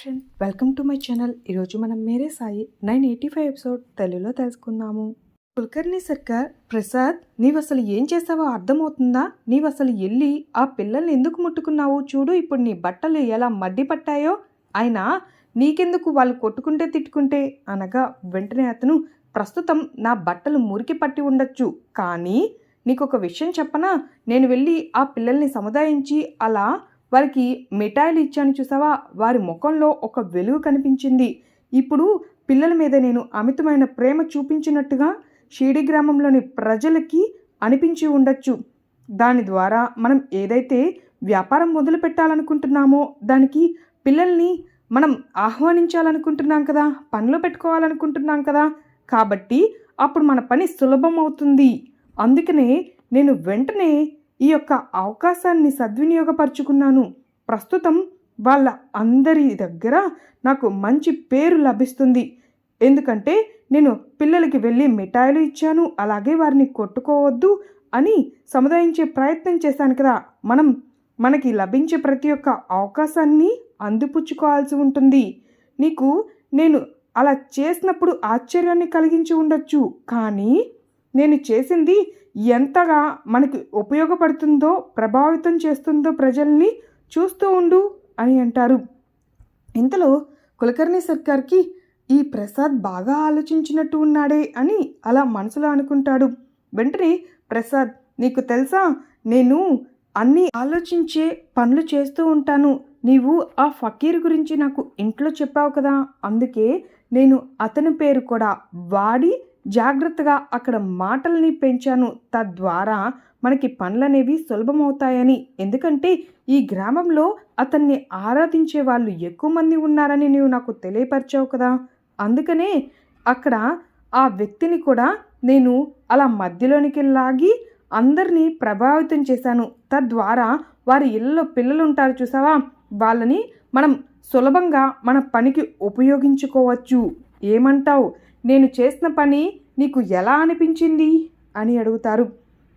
Friend welcome to my channel ఈరోజు మనం Mere Sai nine eighty five episode తెలుగులో తెలుసుకుందాము. కుల్కర్ణి సర్కార్ ప్రసాద్ నీవు అసలు ఏం చేసావో అర్థమవుతుందా? నీవు అసలు వెళ్ళి ఆ పిల్లల్ని ఎందుకు ముట్టుకున్నావు? చూడు ఇప్పుడు నీ బట్టలు ఎలా మడ్డి పట్టాయో. అయినా నీకెందుకు వాళ్ళు కొట్టుకుంటే తిట్టుకుంటే? అనగా వెంటనే అతను ప్రస్తుతం నా బట్టలు మురికి పట్టి ఉండొచ్చు. కానీ నీకు ఒక విషయం చెప్పనా? నేను వెళ్ళి ఆ పిల్లల్ని సముదాయించి అలా వారికి మిఠాయిలు ఇచ్చాను చూసావా? వారి ముఖంలో ఒక వెలుగు కనిపించింది. ఇప్పుడు పిల్లల మీద నేను అమితమైన ప్రేమ చూపించినట్టుగా షీడి గ్రామంలోని ప్రజలకి అనిపించి ఉండొచ్చు. దాని ద్వారా మనం ఏదైతే వ్యాపారం మొదలు పెట్టాలనుకుంటున్నామో దానికి పిల్లల్ని మనం ఆహ్వానించాలనుకుంటున్నాం కదా పనిలో పెట్టుకోవాలనుకుంటున్నాం కదా కాబట్టి అప్పుడు మన పని సులభం అవుతుంది. అందుకనే నేను వెంటనే ఈ యొక్క అవకాశాన్ని సద్వినియోగపరుచుకున్నాను. ప్రస్తుతం వాళ్ళ అందరి దగ్గర నాకు మంచి పేరు లభిస్తుంది. ఎందుకంటే నేను పిల్లలకి వెళ్ళి మిఠాయిలు ఇచ్చాను. అలాగే వారిని కొట్టుకోవద్దు అని సముదాయించే ప్రయత్నం చేశాను కదా. మనం మనకి లభించే ప్రతి ఒక్క అవకాశాన్ని అందిపుచ్చుకోవాల్సి ఉంటుంది. నీకు నేను అలా చేసినప్పుడు ఆశ్చర్యాన్ని కలిగించి ఉండొచ్చు. కానీ నేను చేసింది ఎంతగా మనకి ఉపయోగపడుతుందో ప్రభావితం చేస్తుందో ప్రజల్ని చూస్తూ ఉండు అని అంటారు. ఇంతలో కులకర్ణి సర్కార్కి ఈ ప్రసాద్ బాగా ఆలోచించినట్టు ఉన్నాడే అని అలా మనసులో అనుకుంటాడు. వెంటనే ప్రసాద్ నీకు తెలుసా? నేను అన్నీ ఆలోచించే పనులు చేస్తూ ఉంటాను. నీవు ఆ ఫకీర్ గురించి నాకు ఇంట్లో చెప్పావు కదా అందుకే నేను అతని పేరు కూడా వాడి జాగ్రత్తగా అక్కడ మాటల్ని పెంచాను. తద్వారా మనకి పనులనేవి సులభమవుతాయని. ఎందుకంటే ఈ గ్రామంలో అతన్ని ఆరాధించే వాళ్ళు ఎక్కువ మంది ఉన్నారని నీవు నాకు తెలియపరిచావు కదా. అందుకనే అక్కడ ఆ వ్యక్తిని కూడా నేను అలా మధ్యలోనికి లాగి అందరినీ ప్రభావితం చేశాను. తద్వారా వారి ఇళ్ళలో పిల్లలు ఉంటారు చూసావా? వాళ్ళని మనం సులభంగా మన పనికి ఉపయోగించుకోవచ్చు. ఏమంటావు? నేను చేసిన పని నీకు ఎలా అనిపించింది? అని అడుగుతారు.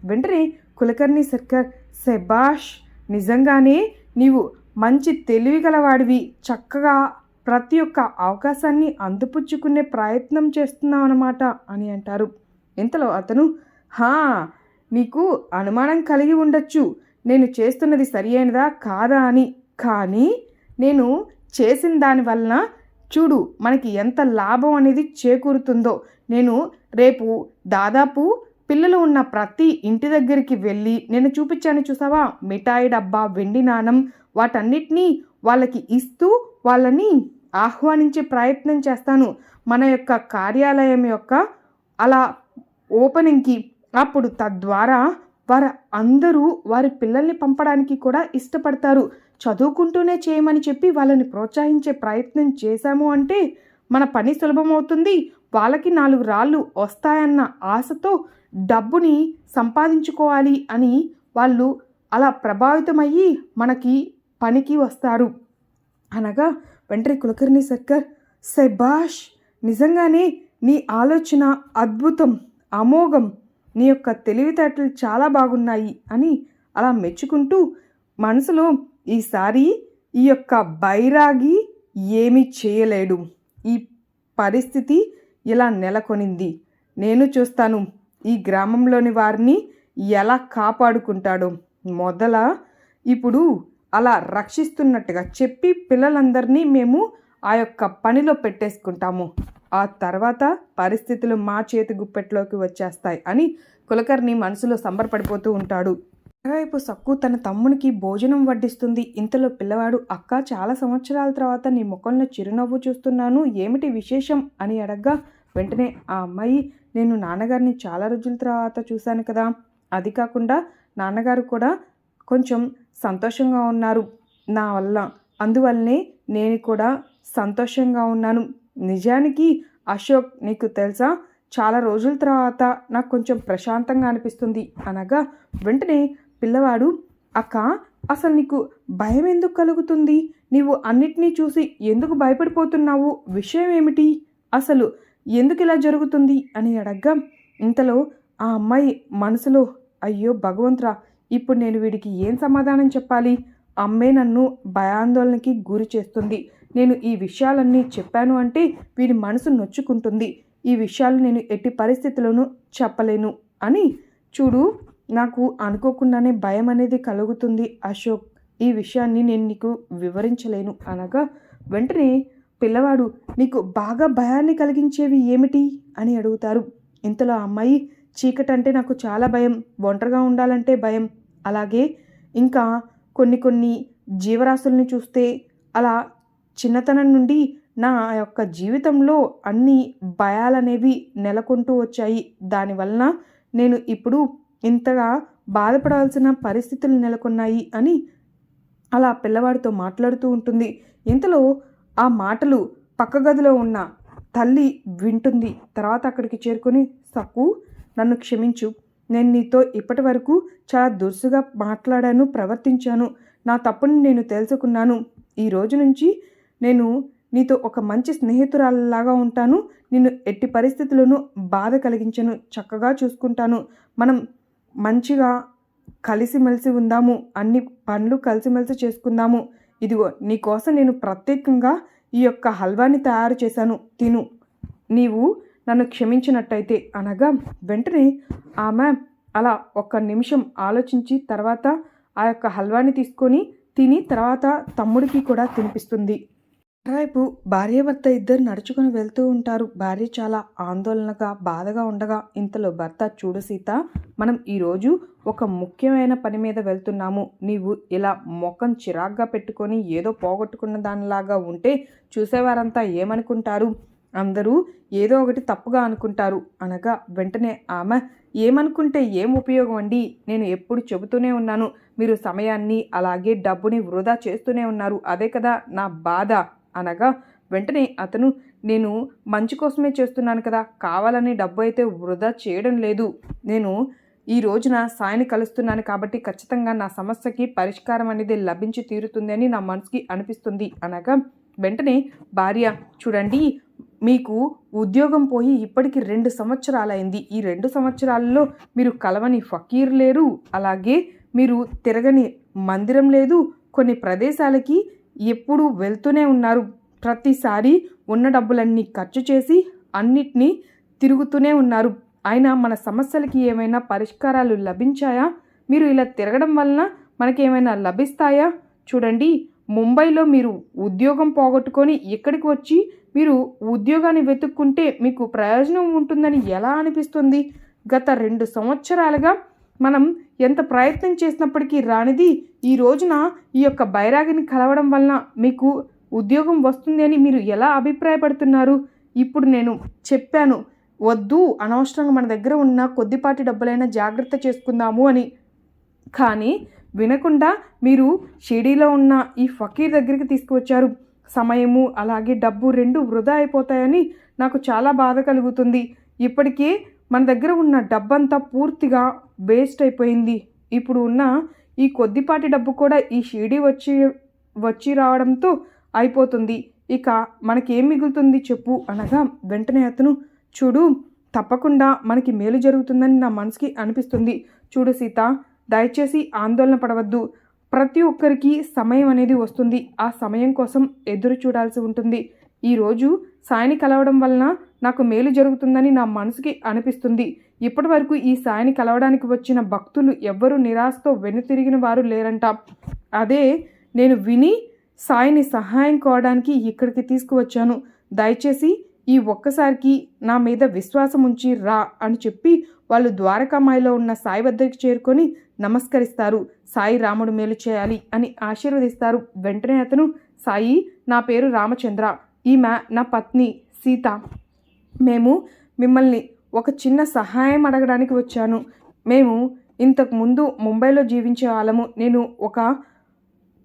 వెంటనే కులకర్ణి సర్కార్ సెబాష్ నిజంగానే నీవు మంచి తెలివి గలవాడివి చక్కగా ప్రతి ఒక్క అవకాశాన్ని అందిపుచ్చుకునే ప్రయత్నం చేస్తున్నావు అన్నమాట అని అంటారు. ఇంతలో అతను హా నీకు అనుమానం కలిగి ఉండొచ్చు. నేను చేస్తున్నది సరి అయినదా కాదా అని. కానీ నేను చేసిన దాని వలన చూడు మనకి ఎంత లాభం అనేది చేకూరుతుందో. నేను రేపు దాదాపు పిల్లలు ఉన్న ప్రతి ఇంటి దగ్గరికి వెళ్ళి నేను చూపించాను చూసావా? మిఠాయి డబ్బా వెండి నాణం వాటన్నిటినీ వాళ్ళకి ఇస్తూ వాళ్ళని ఆహ్వానించే ప్రయత్నం చేస్తాను. మన యొక్క కార్యాలయం యొక్క అలా ఓపెనింగ్కి అప్పుడు తద్వారా వారు అందరూ వారి పిల్లల్ని పంపడానికి కూడా ఇష్టపడతారు. చదువుకుంటూనే చేయమని చెప్పి వాళ్ళని ప్రోత్సహించే ప్రయత్నం చేశాము అంటే మన పని సులభమవుతుంది. వాళ్ళకి నాలుగు రాళ్ళు వస్తాయన్న ఆశతో డబ్బుని సంపాదించుకోవాలి అని వాళ్ళు అలా ప్రభావితమయ్యి మనకి పనికి వస్తారు. అనగా వెంటనే కులకర్ణి సర్కర్ సెబాష్ నిజంగానే నీ ఆలోచన అద్భుతం అమోఘం నీ యొక్క తెలివితేటలు చాలా బాగున్నాయి అని అలా మెచ్చుకుంటూ మనసులో ఈసారి ఈ యొక్క బైరాగి ఏమీ చేయలేడు. ఈ పరిస్థితి ఇలా నెలకొనింది. నేను చూస్తాను ఈ గ్రామంలోని వారిని ఎలా కాపాడుకుంటాడో. మొదల ఇప్పుడు అలా రక్షిస్తున్నట్టుగా చెప్పి పిల్లలందరినీ మేము ఆ యొక్క పనిలో పెట్టేసుకుంటాము. ఆ తర్వాత పరిస్థితులు మా చేతి గుప్పెట్లోకి వచ్చేస్తాయి అని కులకర్ణి మనసులో సంబరపడిపోతూ ఉంటాడు. మరోవైపు సక్కు తన తమ్మునికి భోజనం వడ్డిస్తుంది. ఇంతలో పిల్లవాడు అక్క చాలా సంవత్సరాల తర్వాత నీ ముఖంలో చిరునవ్వు చూస్తున్నాను. ఏమిటి విశేషం? అని అడగ్గా వెంటనే ఆ అమ్మాయి నేను నాన్నగారిని చాలా రోజుల తర్వాత చూశాను కదా. అది కాకుండా నాన్నగారు కూడా కొంచెం సంతోషంగా ఉన్నారు నా వల్ల. అందువల్లనే నేను కూడా సంతోషంగా ఉన్నాను. నిజానికి అశోక్ నీకు తెలుసా? చాలా రోజుల తర్వాత నాకు కొంచెం ప్రశాంతంగా అనిపిస్తుంది. అనగా వెంటనే పిల్లవాడు అక్క అసలు నీకు భయం ఎందుకు కలుగుతుంది? నీవు అన్నిటినీ చూసి ఎందుకు భయపడిపోతున్నావు? విషయం ఏమిటి? అసలు ఎందుకు ఇలా జరుగుతుంది? అని అడగ్గా ఇంతలో ఆ అమ్మాయి మనసులో అయ్యో భగవంతురా ఇప్పుడు నేను వీడికి ఏం సమాధానం చెప్పాలి? అమ్మే నన్ను భయాందోళనకి గురి చేస్తుంది. నేను ఈ విషయాలన్నీ చెప్పాను అంటే వీడి మనసు నొచ్చుకుంటుంది. ఈ విషయాలు నేను ఎట్టి పరిస్థితుల్లోనూ చెప్పలేను అని చూడు నాకు అనుకోకుండానే భయం అనేది కలుగుతుంది అశోక్. ఈ విషయాన్ని నేను నీకు వివరించలేను అనగా వెంటనే పిల్లవాడు నీకు బాగా భయాన్ని కలిగించేవి ఏమిటి? అని అడుగుతారు. ఇంతలో అమ్మాయి చీకటంటే నాకు చాలా భయం ఒంటరిగా ఉండాలంటే భయం. అలాగే ఇంకా కొన్ని కొన్ని జీవరాశుల్ని చూస్తే అలా చిన్నతనం నుండి నా యొక్క జీవితంలో అన్ని భయాలనేవి నెలకొంటూ వచ్చాయి. దానివలన నేను ఇప్పుడు ఇంతగా బాధపడాల్సిన పరిస్థితులు నెలకొన్నాయి అని అలా పిల్లవాడితో మాట్లాడుతూ ఉంటుంది. ఇంతలో ఆ మాటలు పక్క గదిలో ఉన్న తల్లి వింటుంది. తర్వాత అక్కడికి చేరుకొని సక్కు నన్ను క్షమించు. నేను నీతో ఇప్పటి వరకు చాలా దురుసుగా మాట్లాడాను ప్రవర్తించాను. నా తప్పుని నేను తెలుసుకున్నాను. ఈ రోజు నుంచి నేను నీతో ఒక మంచి స్నేహితురాలలాగా ఉంటాను. నిన్ను ఎట్టి పరిస్థితుల్లోనూ బాధ కలిగించను. చక్కగా చూసుకుంటాను. మనం మంచిగా కలిసిమెలిసి ఉందాము. అన్ని పనులు కలిసిమెలిసి చేసుకుందాము. ఇదిగో నీకోసం నేను ప్రత్యేకంగా ఈ యొక్క హల్వాని తయారు చేశాను. తిను. నీవు నన్ను క్షమించినట్టయితే అనగా వెంటనే ఆమె అలా ఒక్క నిమిషం ఆలోచించి తర్వాత ఆ యొక్క హల్వాని తీసుకొని తిని తర్వాత తమ్ముడికి కూడా తినిపిస్తుంది. రేపు భార్యాభర్త ఇద్దరు నడుచుకుని వెళ్తూ ఉంటారు. భార్య చాలా ఆందోళనగా బాధగా ఉండగా ఇంతలో భర్త చూడు సీత మనం ఈరోజు ఒక ముఖ్యమైన పని మీద వెళ్తున్నాము. నీవు ఇలా ముఖం చిరాగ్గా పెట్టుకొని ఏదో పోగొట్టుకున్న దానిలాగా ఉంటే చూసేవారంతా ఏమనుకుంటారు? అందరూ ఏదో ఒకటి తప్పుగా అనుకుంటారు. అనగా వెంటనే ఆమె ఏమనుకుంటే ఏం ఉపయోగం అండి? నేను ఎప్పుడు చెబుతూనే ఉన్నాను. మీరు సమయాన్ని అలాగే డబ్బుని వృధా చేస్తూనే ఉన్నారు. అదే కదా నా బాధ. అనగా వెంటనే అతను నేను మంచి కోసమే చేస్తున్నాను కదా కావాలని డబ్బు అయితే వృధా చేయడం లేదు. నేను ఈ రోజున సాయిని కలుస్తున్నాను కాబట్టి ఖచ్చితంగా నా సమస్యకి పరిష్కారం అనేది లభించి తీరుతుంది అని నా మనసుకి అనిపిస్తుంది. అనగా వెంటనే భార్య చూడండి మీకు ఉద్యోగం పోయి ఇప్పటికి రెండు సంవత్సరాలైంది. ఈ రెండు సంవత్సరాలలో మీరు కలవని ఫకీర్ లేరు. అలాగే మీరు తిరగని మందిరం లేదు. కొన్ని ప్రదేశాలకి ఎప్పుడు వెళ్తూనే ఉన్నారు. ప్రతిసారి ఉన్న డబ్బులన్నీ ఖర్చు చేసి అన్నిటినీ తిరుగుతూనే ఉన్నారు. అయినా మన సమస్యలకి ఏమైనా పరిష్కారాలు లభించాయా? మీరు ఇలా తిరగడం వలన మనకేమైనా లభిస్తాయా? చూడండి ముంబైలో మీరు ఉద్యోగం పోగొట్టుకొని ఇక్కడికి వచ్చి మీరు ఉద్యోగాన్ని వెతుక్కుంటే మీకు ప్రయోజనం ఉంటుందని ఎలా అనిపిస్తుంది? గత రెండు సంవత్సరాలుగా మనం ఎంత ప్రయత్నం చేసినప్పటికీ రానిది ఈ రోజున ఈ యొక్క బైరాగిని కలవడం వలన మీకు ఉద్యోగం వస్తుంది అని మీరు ఎలా అభిప్రాయపడుతున్నారు? ఇప్పుడు నేను చెప్పాను వద్దు అనవసరంగా మన దగ్గర ఉన్న కొద్దిపాటి డబ్బులైనా జాగ్రత్త చేసుకుందాము అని. కానీ వినకుండా మీరు షిడీలో ఉన్న ఈ ఫకీర్ దగ్గరికి తీసుకువచ్చారు. సమయము అలాగే డబ్బు రెండు వృధా అయిపోతాయని నాకు చాలా బాధ కలుగుతుంది. ఇప్పటికే మన దగ్గర ఉన్న డబ్బంతా పూర్తిగా వేస్ట్ అయిపోయింది. ఇప్పుడు ఉన్న ఈ కొద్దిపాటి డబ్బు కూడా ఈ షిడీ వచ్చి వచ్చి రావడంతో అయిపోతుంది. ఇక మనకేం మిగులుతుంది చెప్పు అనగా వెంటనే అతను చూడు తప్పకుండా మనకి మేలు జరుగుతుందని నా మనసుకి అనిపిస్తుంది. చూడు సీత దయచేసి ఆందోళన పడవద్దు. ప్రతి ఒక్కరికి సమయం అనేది వస్తుంది. ఆ సమయం కోసం ఎదురు చూడాల్సి ఉంటుంది. ఈరోజు సాయిని కలవడం వలన నాకు మేలు జరుగుతుందని నా మనసుకి అనిపిస్తుంది. ఇప్పటి వరకు ఈ సాయిని కలవడానికి వచ్చిన భక్తులు ఎవ్వరూ నిరాశతో వెనుతిరిగిన వారు లేరంట. అదే నేను విని సాయిని సహాయం కోవడానికి ఇక్కడికి తీసుకువచ్చాను. దయచేసి ఈ ఒక్కసారికి నా మీద విశ్వాసం ఉంచి రా అని చెప్పి వాళ్ళు ద్వారకామాయిలో ఉన్న సాయి వద్దకి చేరుకొని నమస్కరిస్తారు. సాయి రాముడు మేలు చేయాలి అని ఆశీర్వదిస్తారు. వెంటనే అతను సాయి నా పేరు రామచంద్ర. ఈమె నా పత్ని సీత. మేము మిమ్మల్ని ఒక చిన్న సహాయం అడగడానికి వచ్చాను. మేము ఇంతకు ముందు ముంబైలో జీవించే వాళ్ళము. నేను ఒక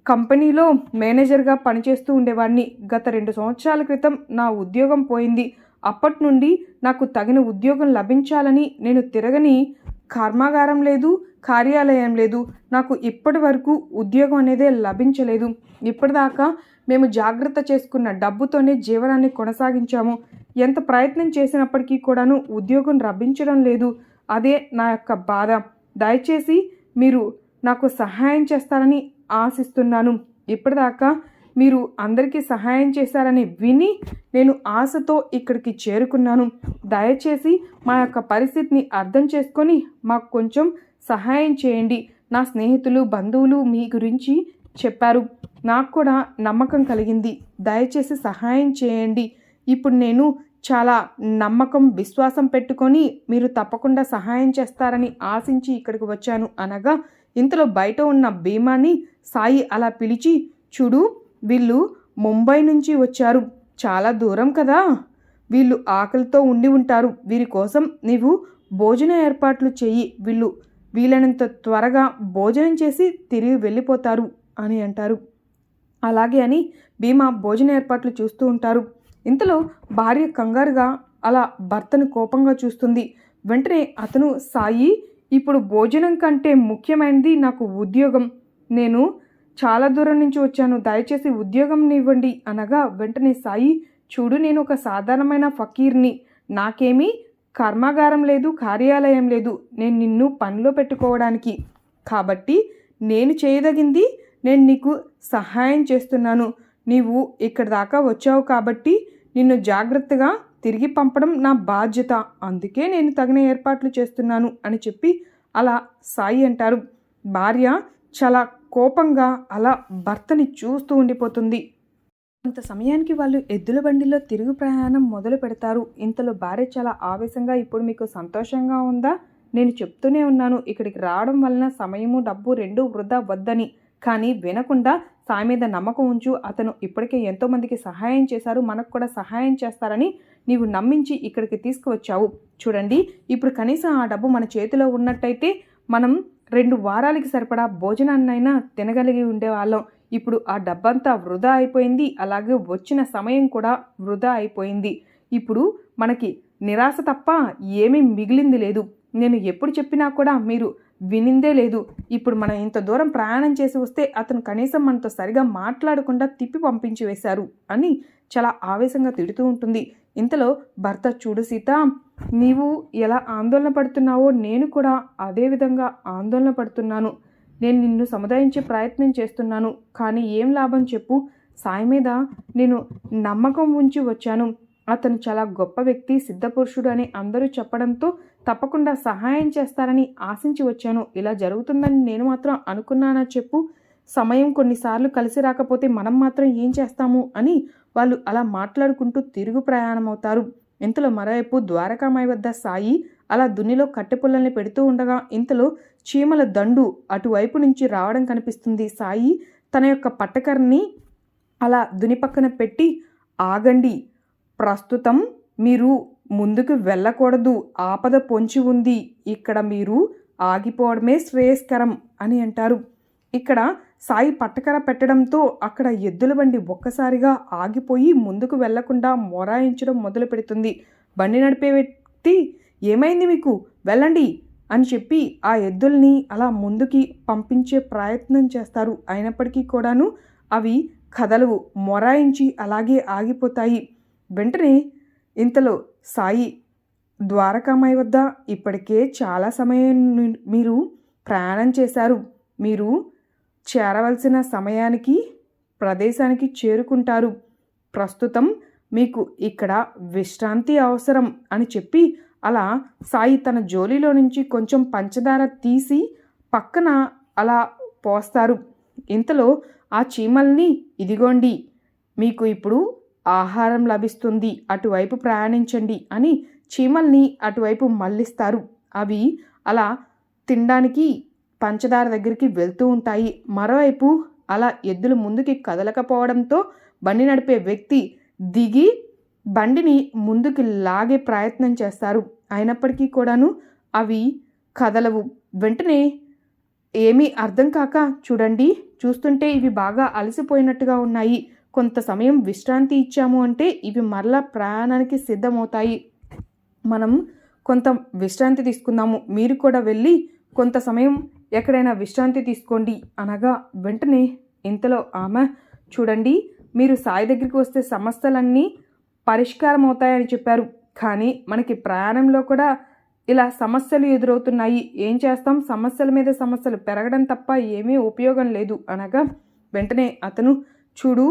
కంపెనీలో మేనేజర్గా పనిచేస్తూ ఉండేవాడిని. గత రెండు సంవత్సరాల క్రితం నా ఉద్యోగం పోయింది. అప్పటి నుండి నాకు తగిన ఉద్యోగం లభించాలని నేను తిరగని కర్మాగారం లేదు కార్యాలయం లేదు. నాకు ఇప్పటి వరకు ఉద్యోగం అనేదే లభించలేదు. ఇప్పటిదాకా మేము జాగ్రత్త చేసుకున్న డబ్బుతోనే జీవనాన్ని కొనసాగించాము. ఎంత ప్రయత్నం చేసినప్పటికీ కూడాను ఉద్యోగం లభించడం లేదు. అదే నా యొక్క బాధ. దయచేసి మీరు నాకు సహాయం చేస్తారని ఆశిస్తున్నాను. ఇప్పటిదాకా మీరు అందరికీ సహాయం చేశారని విని నేను ఆశతో ఇక్కడికి చేరుకున్నాను. దయచేసి మా యొక్క పరిస్థితిని అర్థం చేసుకొని మాకు కొంచెం సహాయం చేయండి. నా స్నేహితులు బంధువులు మీ గురించి చెప్పారు. నాకు కూడా నమ్మకం కలిగింది. దయచేసి సహాయం చేయండి. ఇప్పుడు నేను చాలా నమ్మకం విశ్వాసం పెట్టుకొని మీరు తప్పకుండా సహాయం చేస్తారని ఆశించి ఇక్కడికి వచ్చాను అనగా ఇంతలో బయట ఉన్న భీమాని సాయి అలా పిలిచి చూడు వీళ్ళు ముంబై నుంచి వచ్చారు. చాలా దూరం కదా. వీళ్ళు ఆకలితో ఉండి ఉంటారు. వీరి కోసం నీవు భోజన ఏర్పాట్లు చెయ్యి. వీళ్ళు వీలైనంత త్వరగా భోజనం చేసి తిరిగి వెళ్ళిపోతారు అని అంటారు. అలాగే అని భీమా భోజన ఏర్పాట్లు చూస్తూ ఉంటారు. ఇంతలో భార్య కంగారుగా అలా భర్తను కోపంగా చూస్తుంది. వెంటనే అతను సాయి ఇప్పుడు భోజనం కంటే ముఖ్యమైనది నాకు ఉద్యోగం. నేను చాలా దూరం నుంచి వచ్చాను. దయచేసి ఉద్యోగం ఇవ్వండి అనగా వెంటనే సాయి చూడు నేను ఒక సాధారణమైన ఫకీర్ని. నాకేమీ కర్మాగారం లేదు కార్యాలయం లేదు. నేను నిన్ను పనిలో పెట్టుకోవడానికి. కాబట్టి నేను చేయదగింది నేను నీకు సహాయం చేస్తున్నాను. నీవు ఇక్కడి దాకా వచ్చావు కాబట్టి నిన్ను జాగ్రత్తగా తిరిగి పంపడం నా బాధ్యత. అందుకే నేను తగిన ఏర్పాట్లు చేస్తున్నాను అని చెప్పి అలా సాయి అంటారు. భార్య చాలా కోపంగా అలా భర్తని చూస్తూ ఉండిపోతుంది. కొంత సమయానికి వాళ్ళు ఎద్దుల బండిలో తిరుగు ప్రయాణం మొదలు పెడతారు. ఇంతలో భార్య చాలా ఆవేశంగా ఇప్పుడు మీకు సంతోషంగా ఉందా? నేను చెప్తూనే ఉన్నాను. ఇక్కడికి రావడం వలన సమయము డబ్బు రెండు వృధా వద్దని. కానీ వినకుండా సాయి మీద నమ్మకం ఉంచు. అతను ఇప్పటికే ఎంతోమందికి సహాయం చేశారు. మనకు కూడా సహాయం చేస్తారని నీవు నమ్మించి ఇక్కడికి తీసుకువచ్చావు. చూడండి ఇప్పుడు కనీసం ఆ డబ్బు మన చేతిలో ఉన్నట్టయితే మనం రెండు వారాలకి సరిపడా భోజనాన్నైనా తినగలిగి ఉండేవాళ్ళం. ఇప్పుడు ఆ డబ్బంతా వృధా అయిపోయింది. అలాగే వచ్చిన సమయం కూడా వృధా అయిపోయింది. ఇప్పుడు మనకి నిరాశ తప్ప ఏమీ మిగిలింది లేదు. నేను ఎప్పుడు చెప్పినా కూడా మీరు వినిందే లేదు. ఇప్పుడు మనం ఇంత దూరం ప్రయాణం చేసి వస్తే అతను కనీసం మనతో సరిగా మాట్లాడకుండా తిప్పి పంపించి వేశారు అని చాలా ఆవేశంగా తిడుతూ ఉంటుంది. ఇంతలో భర్త చూడు సీత నీవు ఎలా ఆందోళన పడుతున్నావో నేను కూడా అదే విధంగా ఆందోళన పడుతున్నాను. నేను నిన్ను సముదాయించే ప్రయత్నం చేస్తున్నాను కానీ ఏం లాభం చెప్పు. సాయి మీద నేను నమ్మకం ఉంచి వచ్చాను. అతను చాలా గొప్ప వ్యక్తి సిద్ధపురుషుడు అని అందరూ చెప్పడంతో తప్పకుండా సహాయం చేస్తారని ఆశించి వచ్చాను. ఇలా జరుగుతుందని నేను మాత్రం అనుకున్నానా చెప్పు? సమయం కొన్నిసార్లు కలిసి రాకపోతే మనం మాత్రం ఏం చేస్తాము? అని వాళ్ళు అలా మాట్లాడుకుంటూ తిరుగు ప్రయాణం అవుతారు ఇంతలో మరోవైపు ద్వారకామాయి వద్ద సాయి అలా దున్నిలో కట్టెపుల్లల్ని పెడుతూ ఉండగా ఇంతలో చీమల దండు అటువైపు నుంచి రావడం కనిపిస్తుంది. సాయి తన యొక్క పట్టకర్ని అలా దుని పక్కన పెట్టి ఆగండి ప్రస్తుతం మీరు ముందుకు వెళ్ళకూడదు. ఆపద పొంచి ఉంది. ఇక్కడ మీరు ఆగిపోవడమే శ్రేయస్కరం అని అంటారు. ఇక్కడ సాయి పట్టకర పెట్టడంతో అక్కడ ఎద్దుల బండి ఒక్కసారిగా ఆగిపోయి ముందుకు వెళ్ళకుండా మొరాయించడం మొదలు పెడుతుంది. బండి నడిపే వ్యక్తి ఏమైంది మీకు? వెళ్ళండి అని చెప్పి ఆ ఎద్దుల్ని అలా ముందుకి పంపించే ప్రయత్నం చేస్తారు. అయినప్పటికీ కూడాను అవి కదలవు. మొరాయించి అలాగే ఆగిపోతాయి. వెంటనే ఇంతలో సాయి ద్వారకామాయి వద్ద ఇప్పటికే చాలా సమయం మీరు ప్రయాణం చేశారు. మీరు చేరవలసిన సమయానికి ప్రదేశానికి చేరుకుంటారు. ప్రస్తుతం మీకు ఇక్కడ విశ్రాంతి అవసరం అని చెప్పి అలా సాయి తన జోలిలో నుంచి కొంచెం పంచదార తీసి పక్కన అలా పోస్తారు. ఇంతలో ఆ చీమల్ని ఇదిగోండి మీకు ఇప్పుడు ఆహారం లభిస్తుంది. అటువైపు ప్రయాణించండి అని చీమల్ని అటువైపు మళ్ళిస్తారు. అవి అలా తినడానికి పంచదార దగ్గరికి వెళ్తూ ఉంటాయి. మరోవైపు అలా ఎద్దులు ముందుకి కదలకపోవడంతో బండి నడిపే వ్యక్తి దిగి బండిని ముందుకి లాగే ప్రయత్నం చేస్తారు. అయినప్పటికీ కూడాను అవి కదలవు. వెంటనే ఏమీ అర్థం కాక చూడండి చూస్తుంటే ఇవి బాగా అలసిపోయినట్టుగా ఉన్నాయి. కొంత సమయం విశ్రాంతి ఇచ్చాము అంటే ఇవి మరలా ప్రయాణానికి సిద్ధమవుతాయి. మనం కొంత విశ్రాంతి తీసుకుందాము. మీరు కూడా వెళ్ళి కొంత సమయం ఎక్కడైనా విశ్రాంతి తీసుకోండి. అనగా వెంటనే ఇంతలో ఆమె చూడండి మీరు సాయి దగ్గరికి వస్తే సమస్యలన్నీ పరిష్కారం అవుతాయని చెప్పారు. కానీ మనకి ప్రయాణంలో కూడా ఇలా సమస్యలు ఎదురవుతున్నాయి. ఏం చేస్తాం? సమస్యల మీద సమస్యలు పెరగడం తప్ప ఏమీ ఉపయోగం లేదు. అనగా వెంటనే అతను చూడు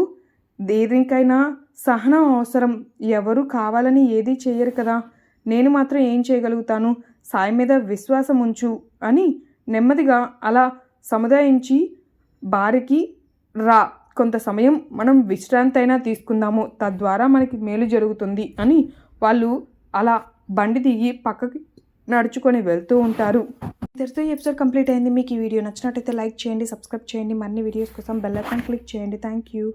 దేనికైనా సహనం అవసరం. ఎవరు కావాలని ఏదీ చేయరు కదా. నేను మాత్రం ఏం చేయగలుగుతాను? సాయి మీద విశ్వాసం ఉంచు అని నెమ్మదిగా అలా సముదాయించి భార్యకి రా. కొంత సమయం మనం విశ్రాంతి అయినా తీసుకుందాము. తద్వారా మనకి మేలు జరుగుతుంది అని వాళ్ళు అలా బండి దిగి పక్కకి నడుచుకొని వెళ్తూ ఉంటారు. ఇద్దరితో ఈ ఎపిసోడ్ కంప్లీట్ అయింది. మీకు ఈ వీడియో నచ్చినట్టయితే లైక్ చేయండి సబ్స్క్రైబ్ చేయండి. మరిన్ని వీడియోస్ కోసం బెల్ ఐకాన్ క్లిక్ చేయండి. Thank you